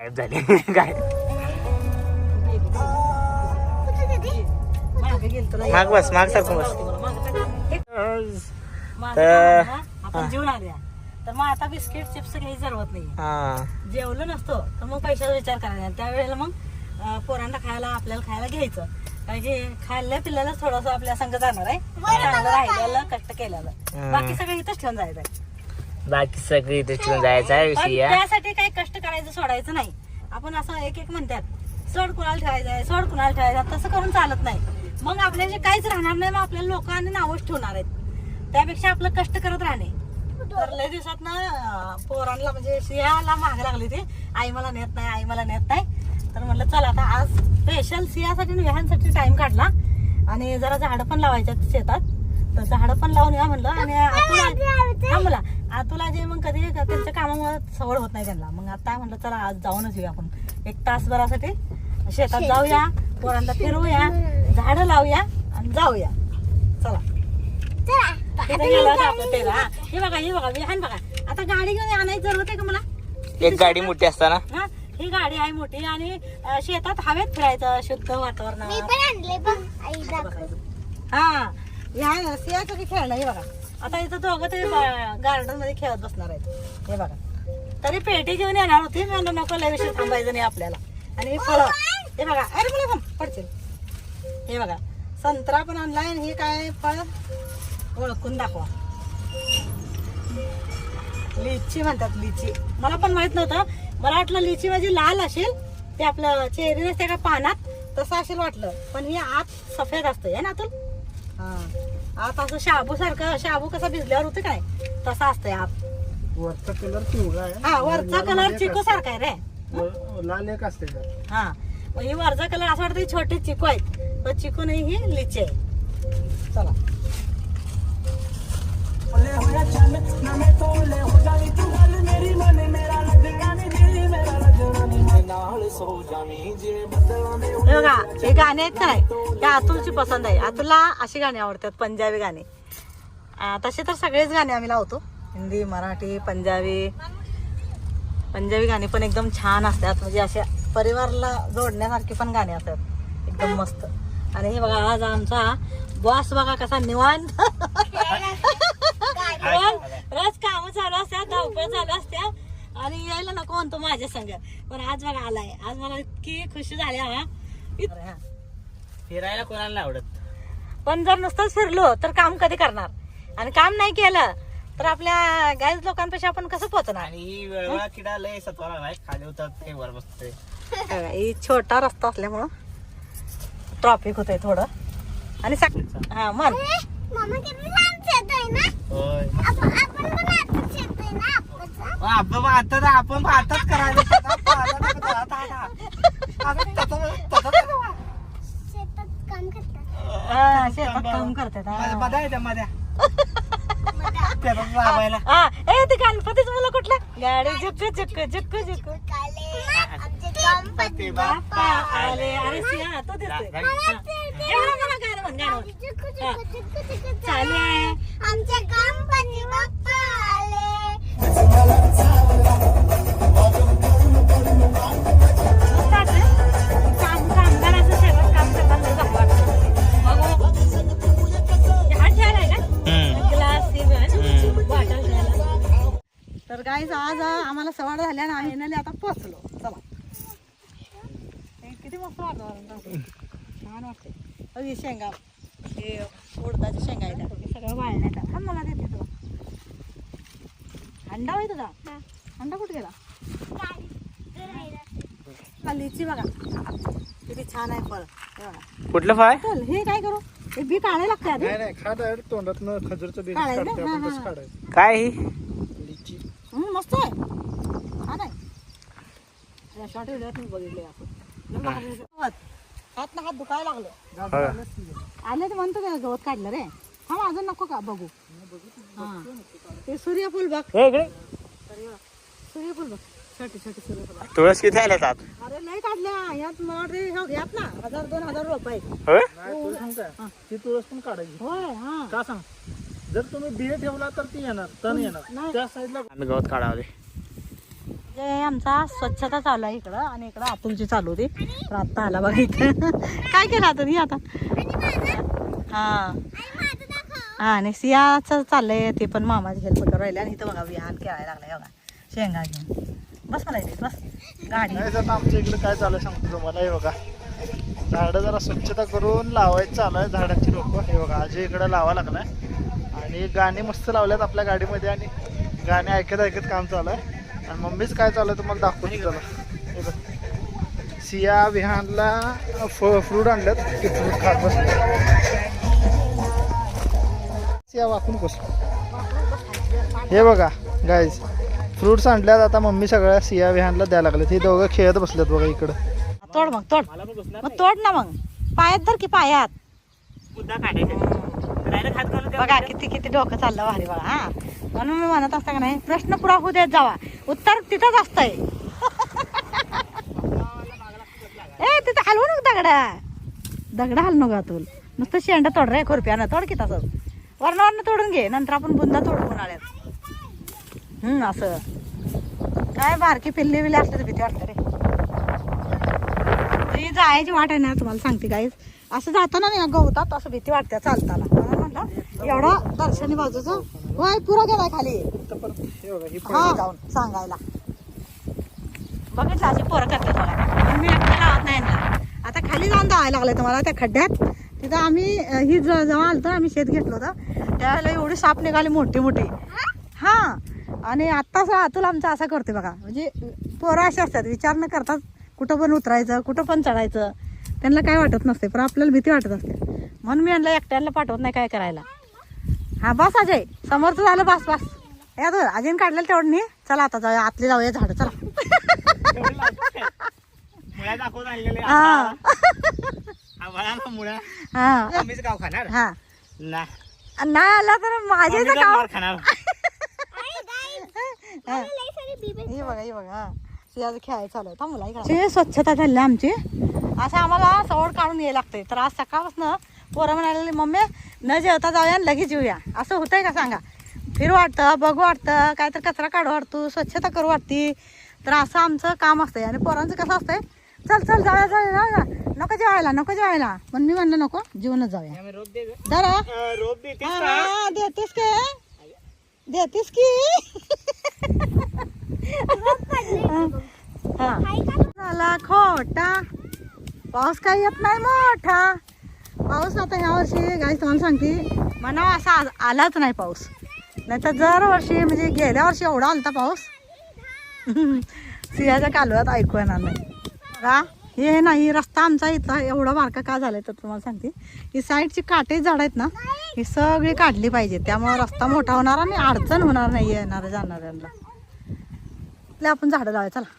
गायब झाले. काय? मागे बस माग सारखं बस. तर- आपण मग आता बिस्किट चिप्स काही जरवत नाही हा. जेवलं नसतो तर मग पैशाचा विचार करायचा त्यावेळेला मग पोरांना खायला आपल्याला खायला घ्यायचं. कारण की खाल्ल्या पिल्ल्याला थोडस आपल्या संग जाणार आहे. चांगलं राहिलेलं कष्ट केलेलं. बाकी सगळं इथंच ठेवून जायचं आहे. बाकी सगळी इथे ठेवून जायचा आहे पण विषय. या. त्यासाठी काही कष्ट करायचं सोडायचं नाही. आपण असं एक एक म्हणतात सोड कुणाला ठेवायचं आहे सोड कुणाला ठेवायचं आहे, तसं करून चालत नाही. मग आपल्याला काहीच राहणार नाही मग आपल्याला लोकांनी नावच ठेवणार आहेत. त्यापेक्षा आपलं कष्ट करत राहणे. तर लय दिवसात ना पोरांना म्हणजे सिंहाला मागे लागली ती आई मला नेत नाही आई मला नेत नाही. तर म्हणलं चला आता आज स्पेशल सिंहासाठी आणि टाइम काढला. आणि जरा झाडं पण लावायच्यात शेतात. तर झाडं पण लावून या म्हणलं. आणि हा मला. आतुला जे मग कधी त्यांच्या कामामुळे सवड होत नाही त्यांना मग आता म्हणलं चला आज जाऊनच येऊया आपण एक तासभरासाठी शेतात जाऊया पोरांना फिरवूया झाडं लावूया आणि जाऊया चला होतं हा. हे बघा हे बघा विहान बघा आता गाडी घेऊन आणायचं जरूरत आहे का मला एक गाडी मोठी असताना हा ही गाडी आहे मोठी आणि शेतात हवेत फिरायचं शुद्ध वातावरणात हा या सियाचं खेळणं हे बघा आता इथं दोघं तरी गार्डनमध्ये खेळत बसणार आहेत. हे बघा. तरी पेटी घेऊन येणार होती मला म्हणलं नको लय विषय थांबायचं नाही आपल्याला. आणि हे फळं. हे बघा. अरे मला पडतील हे बघा. संत्रा पण आणलाय आणि हे काय फळ? ओळखून दाखवा. लिची म्हणतात लिची. मला पण माहीत नव्हतं. मला वाटलं लिची म्हणजे लाल असेल. ते आपलं चेहरी नसते का पानात? तसं असेल वाटलं. पण हे आत सफेद असतं. आहे ना तुला हा. आत असं शाबू सारखं शाबू कसा भिजल्यावर होते काय? तसा असतंय आत वरचा कलर पिवळा आहे. हा वरचा कलर चिकू सारखा आहे रे. व- लाल एक असते. हा मग ही वरचा कलर असं वाटतं हे छोटे चिकू आहेत. पण चिकू नाही ही लिची आहे चला. हे बघा हे गाणे आहेत काय? हे अतुलची पसंत आहे. अतुलला अशी गाणी आवडतात पंजाबी गाणी. तसे तर सगळेच गाणे आम्ही लावतो. हिंदी मराठी पंजाबी. पंजाबी गाणी पण एकदम छान असतात. म्हणजे अशा परिवाराला जोडण्यासारखी पण गाणी असतात. एकदम मस्त. आणि हे बघा आज आमचा बॉस बघा कसा निवांत. रोज काम चालू असतात धावपळ चालू असत्या आणि यायला नको म्हणतो माझ्या संग. पण आज बघा आलाय. आज मला इतकी खुशी झाली हा. फिरायला कोणाला नाही आवडत पण जर नुसतंच फिरलो तर काम कधी करणार आणि काम नाही केलं तर आपल्या गाईज लोकांपेक्षा आपण कसं पोहोचणार आणि ही किडा लय खाली उतरत ते वर बसते बघा, ही छोटा रस्ता असल्यामुळं ट्रॉफिक होतंय थोडं आणि सक हा मन होय आपण आता आपण आताच करायला हा, शेतात काम करतात हा. हा ए ते गणपतीच मुलं कुठलं? गाडी झुक झुक झुक झुक गणपती बाप्पा आले. अरे सिंहा तो दिसतोय. हा. एवढं मला गाणं म्हण गाणं म्हण. चाले आमच्या गणपती बाप्पा आले. आम्हाला सवाड झाल्या आणि आम्ही येणारे आता पोचलो चला. हे किती मस्त वातावरण छान वाटते ही शेंगा. हे उडदाची शेंगा हे सगळं वाळण्यात आहे. थांब मला देते तुला. अंडा होय तुझा? अंडा कुठे गेला? हा, लिची बघा. किती छान आहे फळ. हे कुठलं फळ? चल हे काय करू? हे बी काढायला लागतं तोंडात खजूरचं बी काढायचं? हा, हा. काय ही? मस्त आहे. शॉर्ट व्हिडिओत मी बघितले आपण. हात ना हात दुखायला लागलं. आले ते म्हणतो का गवत काढलं रे. हा अजून नको का बघू? हा. ते सूर्यफूल बघ. हे इकडे. सूर्यफूल बघ. छोटे छोटे सूर्यफूल. तुळस किती आल्या आत? अरे लय काढल्या. यात मला वाटते ह्या- यात ना. हजार दोन हजार रुपये नाही काय ती तुळस पण काढायची. होय हा. का सांग? जर तुम्ही बिये ठेवला तर ती येणार तण येणार. नाही. त्या साईडला आम्ही गवत काढावले म्हणजे आमचा स्वच्छता चालू आहे इकडं आणि इकडं अतुलची चालू होती. तर आता आला बघा इथं. काय केलं अतुल आता? हा. हा आणि सियाचं चाललंय ते पण मामाची हेल्प करून राहिले आणि इथं बघा विहान खेळायला लागलाय बघा. शेंगा घेऊन. बस मला इथे बस. गाडी. आमच्या इकडे काय चालू आहे सांगतो तुम्हाला हे बघा. झाडं जरा स्वच्छता करून लावायचं चालू आहे झाडाची रोपं. हे बघा अजय इकडे लावा लागलाय. आणि गाणी मस्त लावल्यात आपल्या गाडीमध्ये आणि गाणे ऐकत ऐकत काम चालू आहे. आणि मम्मीच काय चालू आहे तुम्हाला दाखवतो चला. हे बघ. सिया विहानला फ्रूट आणल्यात ते फ्रूट खात बसले. सिया वाकून कस हे बघा गाईज फ्रुट्स आणल्यात आता मम्मी सगळ्या सिया विहानला द्यायला लागले. ते दोघं खेळत बसलेत बघा इकडं. तोड मग तोड. मला पण घुसणार मग तोड ना मग. पायात धर की पायात. मुद्दा काढायचा बघा किती किती डोकं चाललं भारी बघा हा. म्हणून मी म्हणत असता का नाही प्रश्न पुरा होऊ देत जावा. उत्तर तिथंच असतंय. ए तिथं हलवू नको दगडा. दगडा हल नको अतुल नुसतं शेंडा तोड रे खुरप्यानं. तोड की तसंच. वरण वरण तोडून घे नंतर आपण बुंदा तोडू उन्हाळ्यात. हम्म असं. काय बारकी पिल्ली बिल्ली असलं तर भीती वाटतं रे. ती जायची वाट आहे ना तुम्हाला सांगते गाईज असं जाताना नाही गवतात असं भीती वाटते चालताना. एवढा दर्शनी बाजूचा? वाय पुरा गेलाय खाली. हा जाऊन सांगायला. बघितलं अशी पोरं करते मी लावत नाही आता खाली जाऊन जायला लागलं तुम्हाला त्या खड्ड्यात. तिथं आम्ही ही जवळ आलतो आम्ही शेत घेतलं होतं. त्यावेळेला एवढी साप निघाली मोठी मोठी. हा. आणि आत्ताच अतुल आमचा असा करते बघा. म्हणजे पोरं असे असतात विचार न करतात कुठं पण उतरायचं कुठं पण चढायचं. त्यांना काय वाटत नसते पण आपल्याला भीती वाटत असते. म्हणून मी यांना एकट्याला पाठवत नाही काय करायला. हा बस अजय. समोरचं झालं बस बस. या तो अजून काढलेलं तेवढं नाही चला आता जाऊया. आतली जाऊया झाड चला. हा. हा. हा. नाही आला तर गाव हा. हे बघा हे बघा. हा. सियाचं खेळायला चालू आहे. थांब मुला इकडे. स्वच्छता झाली आमची. असं आम्हाला सवड काढून यायला लागतंय. तर आज सकाळपासून पोरं म्हणाले मम्मी न जेवता जाऊया आणि लगेच येऊया. असं होतंय का सांगा? फिरू वाटतं बघू वाटतं काय तर कचरा काढू वाटतो स्वच्छता करू वाटती. तर असं आमचं काम असतंय. आणि पोरांचं कसं असतंय चल चल जाऊया जाऊया जाऊया. नको जेवायला नको जेवायला. पण मी म्हणलं नको जेवणच जाऊया. जरा हा, देतेस का? देतेस की? हा. झाला खोटा. पाऊस काही येत नाही मोठा. पाऊस आता ह्या वर्षी गाई तुम्हाला सांगते म्हणावं असा आज आलाच नाही पाऊस. नाही तर दरवर्षी म्हणजे गेल्या वर्षी एवढा आलता पाऊस. सिंहाच्या कालव्यात ऐकू येणार नाही. का हे नाही रस्ता आमचा इथला एवढा बारका का झालाय तर तुम्हाला सांगते. ही साईडची काटे झाड आहेत ना ही सगळी काढली पाहिजे. त्यामुळे रस्ता मोठा होणार आणि अडचण होणार नाही येणार जाणाऱ्यांना. आपल्या आपण झाडं लावाय चला.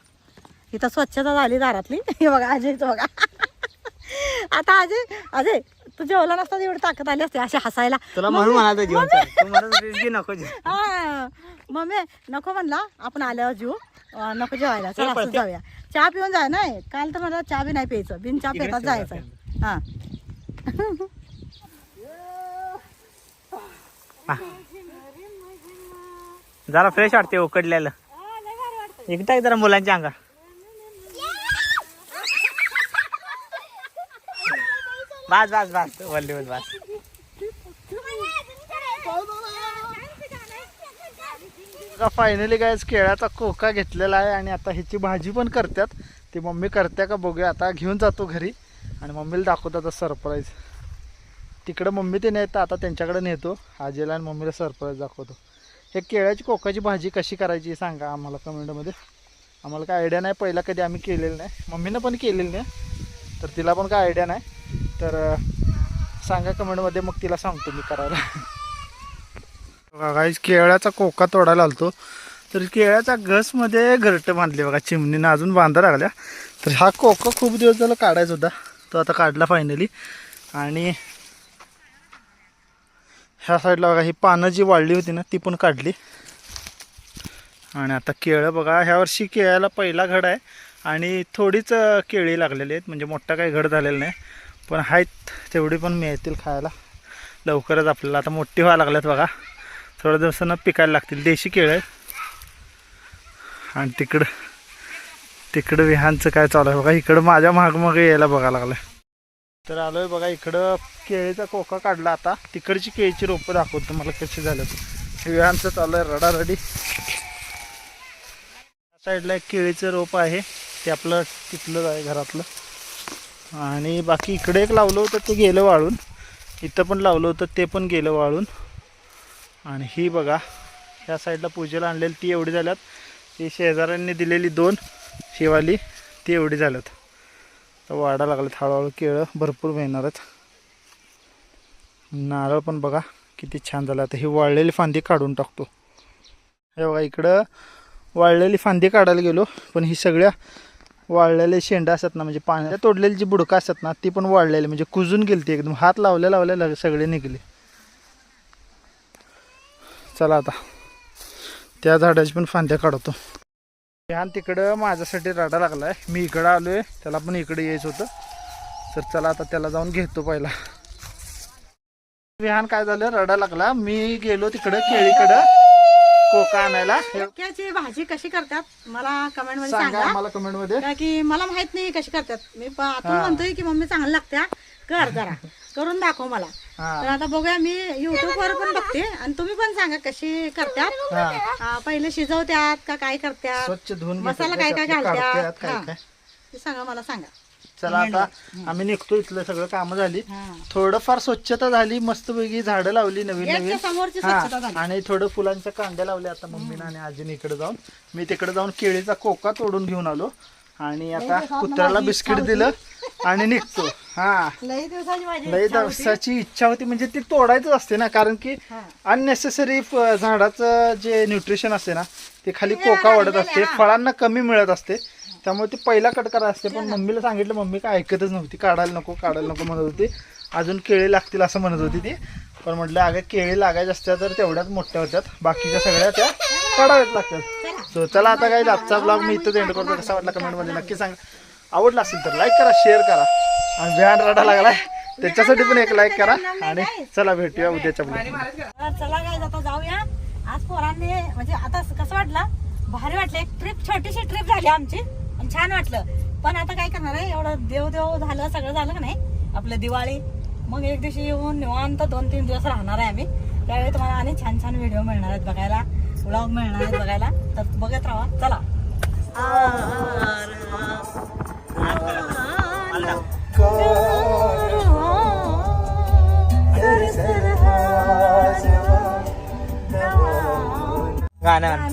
इथं स्वच्छता झाली दारातली. हे बघा अजयचं बघा. आता अजय अजय. तू जेवला नसता एवढी ताकद आली असते अशी हसायला. तुला म्हणून म्हणाल जेवण चाल. तू म्हणत होतीस की नको जेवण. हा. मम्मी नको म्हणला आपण आल्यावर अं, नको जेवायला. चला. जाऊया. चहा पिऊन जाय नाही. काल तर मला चहा बी नाही प्यायचं. बिन चहा इकडेच पितात जायचं. हा. जरा फ्रेश वाटते उकडलेलं. एकदा जरा मुलांच्या अंगा बस बस बस. वल्ली बस. बस फायनली गायच केळ्याचा कोका घेतलेला आहे आणि आता ह्याची भाजी पण करतात. ती मम्मी करते का बघूया. आता घेऊन जातो घरी. आणि मम्मीला दाखवतो आता सरप्राईज तिकडं मम्मी ते नेत आता त्यांच्याकडे नेतो. आजीला आणि मम्मीला सरप्राईज दाखवतो. हे केळ्याची कोकाची भाजी कशी करायची सांगा आम्हाला कमेंटमध्ये आम्हाला काय आयडिया नाही पहिला कधी आम्ही केलेलं नाही. मम्मीनं पण केलेलं नाही. तर तिला पण काय आयडिया नाही. तर सांगा कमेंटमध्ये मग तिला सांगतो मी करायला. बघा केळ्याचा कोका तोडायला आलतो. तर केळ्याच्या घसमध्ये घरटं बांधले बघा चिमणीनं अजून बांधा लागल्या. तर हा कोका खूप दिवस झाला काढायचा होता. तो आता काढला फायनली आणि ह्या साईडला बघा ही पानं जी वाढली होती ना ती पण काढली. आणि आता केळं बघा ह्या वर्षी केळ्याला पहिला घड आहे. आणि थोडीच केळी लागलेली आहेत. म्हणजे मोठा काही घड झालेला नाही. पण आहेत तेवढी पण मिळतील खायला. लवकरच आपल्याला आता मोठी व्हायला लागल्यात बघा. थोड्या दिवसानं पिकायला लागतील. देशी केळं आहे आणि तिकडं तिकडं विहानचं काय चालू आहे बघा. इकडं माझ्या माग यायला बघायला लागलं तर आलोय बघा इकडं केळीचा कोका काढला आता. तिकडची केळीची रोपं दाखवतो मला कशी झालं विहानचं चालू आहे रडारडी. साईडला एक केळीचं रोप आहे. ते आपलं तिथलंच आहे घरातलं. आणि बाकी इकडे एक लावलं होतं ते गेलं वाळून. इथं पण लावलं होतं ते पण गेलं वाळून. आणि ही बघा ह्या साईडला पूजेला आणलेली ती एवढी झाल्यात. ही शेजाऱ्यांनी दिलेली दोन शिवाली ती एवढी झाल्यात. तर वाढा लागलेत हळूहळू केळं भरपूर मिळणार आहेत. नारळ पण बघा किती छान झालं. आता ही वाळलेली फांदी काढून टाकतो. हे बघा इकडं वाळलेली फांदी काढायला गेलो पण ही सगळ्या वाळलेले शेंडा असतात ना म्हणजे पाण्यात तोडलेली जी बुडकं असतात ना ती पण वाळलेली म्हणजे कुजून गेली ती एकदम. हात लावल्या लावल्या सगळे निघले. चला आता. त्या झाडाची पण फांद्या काढतो. विहान तिकडं माझ्यासाठी रडा लागलाय. मी इकडं आलोय. त्याला पण इकडे यायचं होतं. तर चला आता त्याला जाऊन घेतो पहिला. विहान काय झालं? रडा लागला. मी गेलो तिकडं केळीकडं. कोका आणायला? मक्याची भाजी कशी करतात? मला कमेंटमध्ये सांगा सांगा. आम्हाला कमेंटमध्ये. का की मला माहीत नाही कशी करतात. मी प- आतून हा. म्हणतोय की मम्मी चांगली लागत्या. कर जरा. करून दाखव मला. हा. तर आता बघूया मी युट्यूब वर पण बघते. आणि तुम्ही पण सांगा कशी करतात. हा. पहिले शिजवत्यात का काय करतात स्वच्छ धुवून मसाला घेतात, काय काय घालतात? काढतात, काय हा. काय? ते सांगा मला सांगा. चला आता आम्ही निघतो इथलं सगळं कामं झाली. थोडंफार स्वच्छता झाली मस्तपैकी झाडं लावली नवीन नवीन. हा, आणि थोडं फुलांच्या कांड्या लावल्या आता मम्मीनं आणि आजीने इकडे जाऊन. मी तिकडे जाऊन केळीचा कोका तोडून घेऊन आलो. आणि आता कुत्र्याला बिस्किट दिलं आणि निघतो. हा. लई दिवसाची इच्छा होती. म्हणजे ती तोडायचं असते ना कारण की. अननेसेसरी झाडाचं जे न्यूट्रिशन असते ना ते खाली ते कोका वाढत असते. फळांना कमी मिळत असते. त्यामुळे ती पहिला कट करा असते पण मम्मीला सांगितलं मम्मी काय ऐकतच नव्हती काढायला नको काढायला नको म्हणत होती. अजून केळी लागतील असं म्हणत होती ती. पण म्हटलं अगं केळी लागायच्या असत्या तर तेवढ्याच मोठ्या होत्यात बाकीच्या सगळ्या त्या काढाव्याच लागतात. सो चला आता काय आजचा ब्लॉग मी इथंच एंड करतो. कसा वाटला कमेंटमध्ये नक्की सांगा. आवडला असेल तर लाईक करा शेअर करा. आणि व्यान रडा लागलाय. त्याच्यासाठी पण एक लाईक करा. आणि चला भेटूया उद्याच्या चला काय आता जाऊया. आज पोरांनी म्हणजे आता कसं वाटलं? भारी वाटलं. एक ट्रिप छोटीशी ट्रिप झाली आमची. आणि छान वाटलं. पण आता काय करणार आहे? एवढं देव देव झालं सगळं झालं का नाही? आपलं दिवाळी. मग एक दिवशी येऊन निवांत दोन तीन दिवस राहणार आहे आम्ही. त्यावेळी तुम्हाला आणि छान छान व्हिडिओ मिळणार आहेत बघायला. व्लॉग मिळणार आहेत बघायला. तर बघत राहा. चला. गाणं.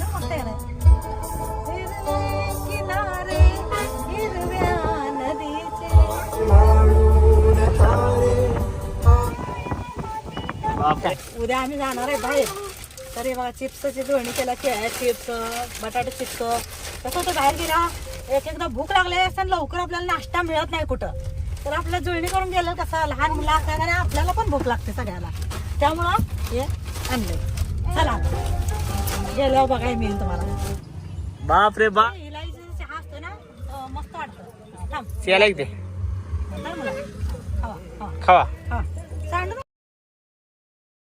उद्या आम्ही जाणार आहे बाहेर. तर बघा चिप्सची दोणी केला केळ्या चिप्स बटाटे चिप्स. कसं होतं बाहेर गेला एक एकदा भूक लागली असते आणि लवकर आपल्याला नाश्ता मिळत नाही कुठं. तर आपलं जुळणी करून गेलं कसं लहान मुलं असतात आणि आपल्याला पण भूक लागते सगळ्याला. त्यामुळं हे आणले चला गेल्यावर बघायला मिळेल तुम्हाला. बापरे बा. इलायची चहा असतो ना अं, मस्त वाटतं. थांब. खावा. खावा.